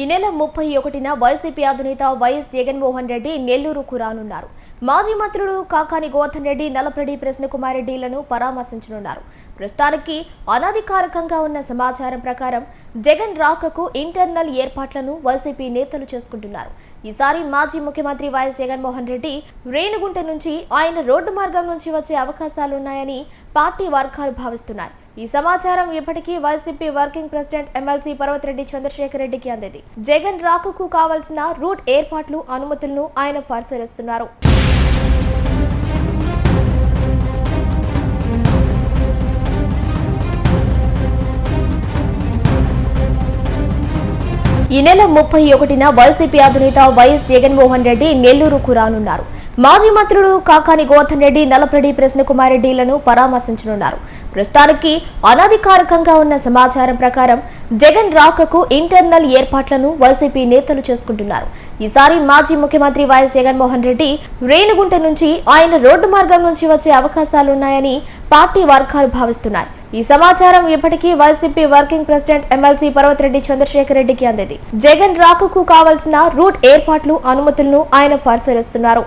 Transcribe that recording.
ఈ నెల ముప్పై ఒకటిన వైసీపీ అధినేత వైఎస్ జగన్మోహన్ రెడ్డి నెల్లూరుకు రానున్నారు. మాజీ మంత్రులు కాకాని గోవర్ధన్ రెడ్డి నల్లపరెడ్డి ప్రశ్నకుమార్ రెడ్డిలను పరామర్శించనున్నారు. ప్రస్తుతానికి అనధికారికంగా ఉన్న సమాచారం ప్రకారం జగన్ రాకకు ఇంటర్నల్ ఏర్పాట్లను వైసీపీ నేతలు చేసుకుంటున్నారు. ఈసారి మాజీ ముఖ్యమంత్రి వైఎస్ జగన్మోహన్ రెడ్డి రేణుగుంట నుంచి ఆయన రోడ్డు మార్గం నుంచి వచ్చే అవకాశాలున్నాయని పార్టీ వర్గాలు భావిస్తున్నాయి. ఈ సమాచారం ఇప్పటికీ YCP working president MLC Parvathireddy Chandrasekhar రెడ్డికి అందింది. జగన్ రాకకు కావాల్సిన రూట్ ఏర్పాట్లు అనుమతులను ఆయన పరిశీలిస్తున్నారు. ఈ నెల ముప్పై ఒకటిన వైసీపీ అధినేత వైఎస్ జగన్మోహన్ రెడ్డి నెల్లూరుకు రానున్నారు. మాజీ మంత్రులు కాకాని గోవర్ధన్ రెడ్డి నల్లపరెడ్డి ప్రశ్నకుమారెడ్డిలను పరామర్శించనున్నారు. ప్రస్తుతానికి అనధికారికంగా ఉన్న సమాచారం ప్రకారం జగన్ రాకకు ఇంటర్నల్ ఏర్పాట్లను వైసీపీ నేతలు చేసుకుంటున్నారు. ఈసారి మాజీ ముఖ్యమంత్రి వైఎస్ జగన్మోహన్ రెడ్డి రేణుగుంట నుంచి ఆయన రోడ్డు మార్గం నుంచి వచ్చే అవకాశాలున్నాయని పార్టీ వర్గాలు భావిస్తున్నాయి. ఈ సమాచారం ఇప్పటికీ YCP working president MLC Parvathareddy Chandrasekhar రెడ్డికి అందింది. జగన్ రాకకు కావాల్సిన రూట్ ఏర్పాట్లు అనుమతులను ఆయన పరిశీలిస్తున్నారు.